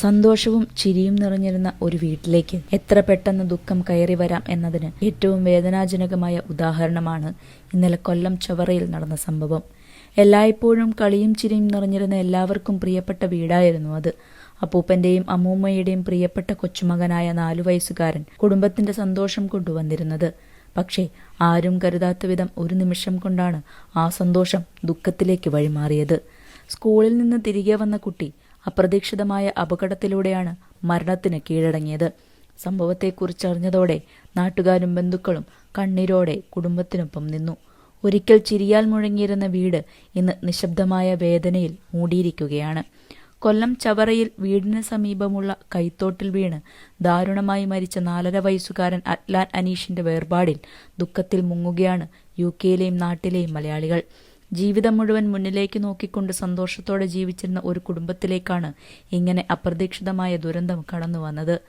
സന്തോഷവും ചിരിയും നിറഞ്ഞിരുന്ന ഒരു വീട്ടിലേക്ക് എത്ര പെട്ടെന്ന് ദുഃഖം കയറി വരാം എന്നതിന് ഏറ്റവും വേദനാജനകമായ ഉദാഹരണമാണ് ഇന്നലെ കൊല്ലം ചവറയിൽ നടന്ന സംഭവം. എല്ലായ്പ്പോഴും കളിയും ചിരിയും നിറഞ്ഞിരുന്ന എല്ലാവർക്കും പ്രിയപ്പെട്ട വീടായിരുന്നു അത്. അപ്പൂപ്പന്റെയും അമ്മൂമ്മയുടെയും പ്രിയപ്പെട്ട കൊച്ചുമകനായ നാലു വയസ്സുകാരൻ കുടുംബത്തിന്റെ സന്തോഷം കൊണ്ടുവന്നിരുന്നത്. പക്ഷേ ആരും കരുതാത്ത വിധം ഒരു നിമിഷം കൊണ്ടാണ് ആ സന്തോഷം ദുഃഖത്തിലേക്ക് വഴിമാറിയത്. സ്കൂളിൽ നിന്ന് തിരികെ വന്ന കുട്ടി അപ്രതീക്ഷിതമായ അപകടത്തിലൂടെയാണ് മരണത്തിന് കീഴടങ്ങിയത്. സംഭവത്തെക്കുറിച്ചറിഞ്ഞതോടെ നാട്ടുകാരും ബന്ധുക്കളും കണ്ണീരോടെ കുടുംബത്തിനൊപ്പം നിന്നു. ഒരിക്കൽ ചിരിയാൽ മുഴങ്ങിയിരുന്ന വീട് ഇന്ന് നിശബ്ദമായ വേദനയിൽ മൂടിയിരിക്കുകയാണ്. കൊല്ലം ചവറയിൽ വീടിന് സമീപമുള്ള കൈത്തോട്ടിൽ വീണ് ദാരുണമായി മരിച്ച നാലര വയസ്സുകാരൻ അറ്റ്ലാൻ അനീഷിന്റെ വേർപാടിൽ ദുഃഖത്തിൽ മുങ്ങുകയാണ് യു കെയിലെയും നാട്ടിലെയും മലയാളികൾ. ജീവിതം മുഴുവൻ മുന്നിലേക്ക് നോക്കിക്കൊണ്ട് സന്തോഷത്തോടെ ജീവിച്ചിരുന്ന ഒരു കുടുംബത്തിലേക്കാണ് ഇങ്ങനെ അപ്രതീക്ഷിതമായ ദുരന്തം കടന്നു വന്നത്.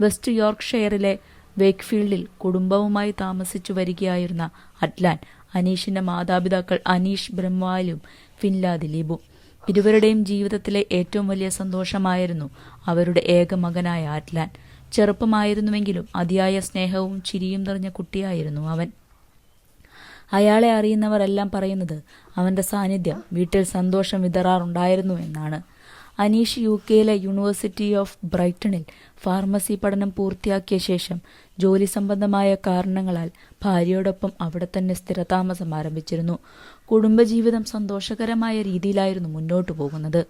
വെസ്റ്റ് യോർക്ക്ഷയറിലെ വേക്ക്ഫീൽഡിൽ കുടുംബവുമായി താമസിച്ചു വരികയായിരുന്ന അറ്റ്ലാൻ അനീഷിന്റെ മാതാപിതാക്കൾ അനീഷ് ബ്രഹ്മാലും ഫിൻലാ ദിലീപും ഇരുവരുടെയും ജീവിതത്തിലെ ഏറ്റവും വലിയ സന്തോഷമായിരുന്നു അവരുടെ ഏക മകനായ അറ്റ്ലാൻ. ചെറുപ്പമായിരുന്നുവെങ്കിലും അതിയായ സ്നേഹവും ചിരിയും നിറഞ്ഞ കുട്ടിയായിരുന്നു അവൻ. അയാളെ അറിയുന്നവരെല്ലാം പറയുന്നത് അവന്റെ സാന്നിധ്യം വീട്ടിൽ സന്തോഷം വിതറാറുണ്ടായിരുന്നു എന്നാണ്. അനീഷ് യു കെയിലെ യൂണിവേഴ്സിറ്റി ഓഫ് ബ്രൈറ്റണിൽ ഫാർമസി പഠനം പൂർത്തിയാക്കിയ ശേഷം ജോലി സംബന്ധമായ കാരണങ്ങളാൽ ഭാര്യയോടൊപ്പം അവിടെ തന്നെ സ്ഥിരതാമസം ആരംഭിച്ചിരുന്നു. കുടുംബജീവിതം സന്തോഷകരമായ രീതിയിലായിരുന്നു മുന്നോട്ടു പോകുന്നത്.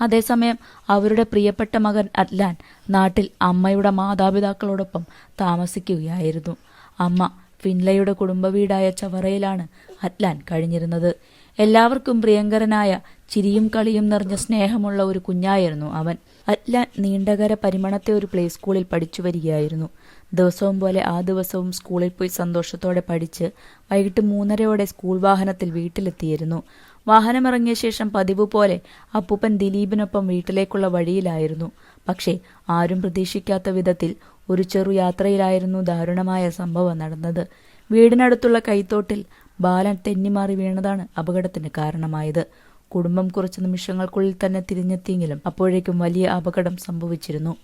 അതേസമയം അവരുടെ പ്രിയപ്പെട്ട മകൻ അറ്റ്ലാൻ നാട്ടിൽ അമ്മയുടെ മാതാപിതാക്കളോടൊപ്പം താമസിക്കുകയായിരുന്നു. അമ്മ ഫിൻലയുടെ കുടുംബവീടായ ചവറയിലാണ് അറ്റ്ലാൻ കഴിഞ്ഞിരുന്നത്. എല്ലാവർക്കും പ്രിയങ്കരനായ ചിരിയും കളിയും നിറഞ്ഞ സ്നേഹമുള്ള ഒരു കുഞ്ഞായിരുന്നു അവൻ. അറ്റ്ലാൻ നീണ്ടകര പരിമണത്തെ ഒരു പ്ലേ സ്കൂളിൽ പഠിച്ചു വരികയായിരുന്നു. ദിവസവും പോലെ ആ ദിവസവും സ്കൂളിൽ പോയി സന്തോഷത്തോടെ പഠിച്ച് വൈകിട്ട് മൂന്നരയോടെ സ്കൂൾ വാഹനത്തിൽ വീട്ടിലെത്തിയിരുന്നു. വാഹനമിറങ്ങിയ ശേഷം പതിവ് പോലെ അപ്പൂപ്പൻ ദിലീപിനൊപ്പം വീട്ടിലേക്കുള്ള വഴിയിലായിരുന്നു. പക്ഷേ ആരും പ്രതീക്ഷിക്കാത്ത വിധത്തിൽ ഒരു ചെറു യാത്രയിലായിരുന്നു ദാരുണമായ സംഭവം നടന്നത്. വീടിനടുത്തുള്ള കൈത്തോട്ടിൽ ബാലൻ തെന്നിമാറി വീണതാണ് അപകടത്തിന് കാരണമായത്. കുടുംബം കുറച്ച് നിമിഷങ്ങൾക്കുള്ളിൽ തന്നെ തിരിഞ്ഞെത്തിയെങ്കിലും അപ്പോഴേക്കും വലിയ അപകടം സംഭവിച്ചിരുന്നു.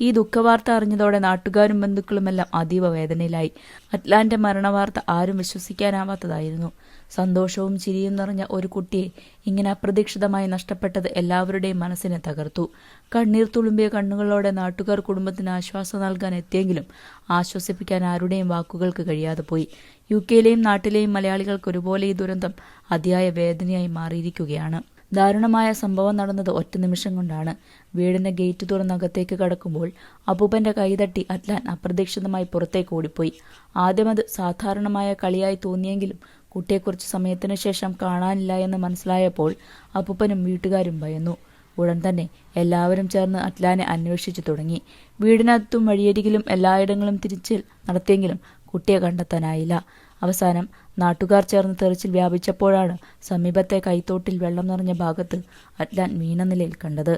ഈ ദുഃഖവാർത്ത അറിഞ്ഞതോടെ നാട്ടുകാരും ബന്ധുക്കളുമെല്ലാം അതീവ വേദനയിലായി. അറ്റ്ലാന്റെ മരണവാർത്ത ആരും വിശ്വസിക്കാനാവാത്തതായിരുന്നു. സന്തോഷവും ചിരിയും നിറഞ്ഞ ഒരു കുട്ടിയെ ഇങ്ങനെ അപ്രതീക്ഷിതമായി നഷ്ടപ്പെട്ടത് എല്ലാവരുടെയും മനസ്സിനെ തകർത്തു. കണ്ണീർ തുളുമ്പിയ കണ്ണുകളോടെ നാട്ടുകാർ കുടുംബത്തിന് ആശ്വാസം നൽകാൻ എത്തിയെങ്കിലും ആശ്വസിപ്പിക്കാൻ ആരുടെയും വാക്കുകൾക്ക് കഴിയാതെ പോയി. യു കെയിലെയും നാട്ടിലെയും മലയാളികൾക്ക് ഒരുപോലെ ഈ ദുരന്തം അതിയായ വേദനയായി മാറിയിരിക്കുകയാണ്. ദാരുണമായ സംഭവം നടന്നത് ഒറ്റ നിമിഷം കൊണ്ടാണ്. വീടിന്റെ ഗേറ്റ് തുറന്നകത്തേക്ക് കടക്കുമ്പോൾ അപ്പൂപ്പന്റെ കൈതട്ടി അറ്റ്ലാൻ അപ്രതീക്ഷിതമായി പുറത്തേക്ക് ഓടിപ്പോയി. ആദ്യം അത് സാധാരണമായ കളിയായി തോന്നിയെങ്കിലും കുട്ടിയെ കുറച്ച് സമയത്തിനു ശേഷം കാണാനില്ല എന്ന് മനസ്സിലായപ്പോൾ അപ്പൂപ്പനും വീട്ടുകാരും ഭയന്നു. ഉടൻ തന്നെ എല്ലാവരും ചേർന്ന് അറ്റ്ലാനെ അന്വേഷിച്ചു തുടങ്ങി. വീടിനകത്തും വഴിയരികിലും എല്ലായിടങ്ങളും തിരിച്ചിൽ നടത്തിയെങ്കിലും കുട്ടിയെ കണ്ടെത്താനായില്ല. അവസാനം നാട്ടുകാർ ചേർന്ന് തെറിച്ചിൽ വ്യാപിച്ചപ്പോഴാണ് സമീപത്തെ കൈത്തോട്ടിൽ വെള്ളം നിറഞ്ഞ ഭാഗത്ത് അറ്റ്ലാൻ വീണ നിലയിൽ കണ്ടത്.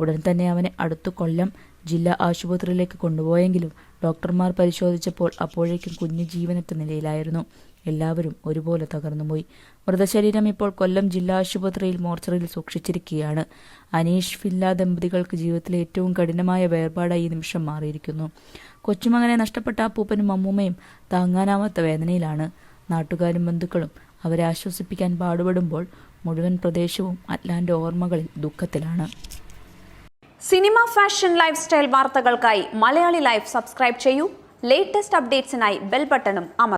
ഉടൻ തന്നെ അവനെ അടുത്തു കൊല്ലം ജില്ലാ ആശുപത്രിയിലേക്ക് കൊണ്ടുപോയെങ്കിലും ഡോക്ടർമാർ പരിശോധിച്ചപ്പോൾ അപ്പോഴേക്കും കുഞ്ഞു ജീവനറ്റ നിലയിലായിരുന്നു. എല്ലാവരും ഒരുപോലെ തകർന്നുപോയി. മൃതശരീരം ഇപ്പോൾ കൊല്ലം ജില്ലാ ആശുപത്രിയിൽ മോർച്ചറിയിൽ സൂക്ഷിച്ചിരിക്കുകയാണ്. അനീഷ് ഫില്ല ദമ്പതികൾക്ക് ജീവിതത്തിലെ ഏറ്റവും കഠിനമായ വേർപാടായി ഈ നിമിഷം മാറിയിരിക്കുന്നു. കൊച്ചുമകനെ നഷ്ടപ്പെട്ട അപ്പൂപ്പനും അമ്മൂമ്മയും താങ്ങാനാവാത്ത വേദനയിലാണ്. നാട്ടുകാരും ബന്ധുക്കളും അവരെ ആശ്വസിപ്പിക്കാൻ പാടുപെടുമ്പോൾ മുഴുവൻ പ്രദേശവും അറ്റ്ലാന്റെ ഓർമ്മകളിൽ ദുഃഖത്തിലാണ്. സിനിമ ഫാഷൻ ലൈഫ് സ്റ്റൈൽ വാർത്തകൾക്കായി മലയാളി ലൈഫ് സബ്സ്ക്രൈബ് ചെയ്യൂ. ലേറ്റസ്റ്റ് അപ്ഡേറ്റ്സിനായി ബെൽ ബട്ടണും അമർ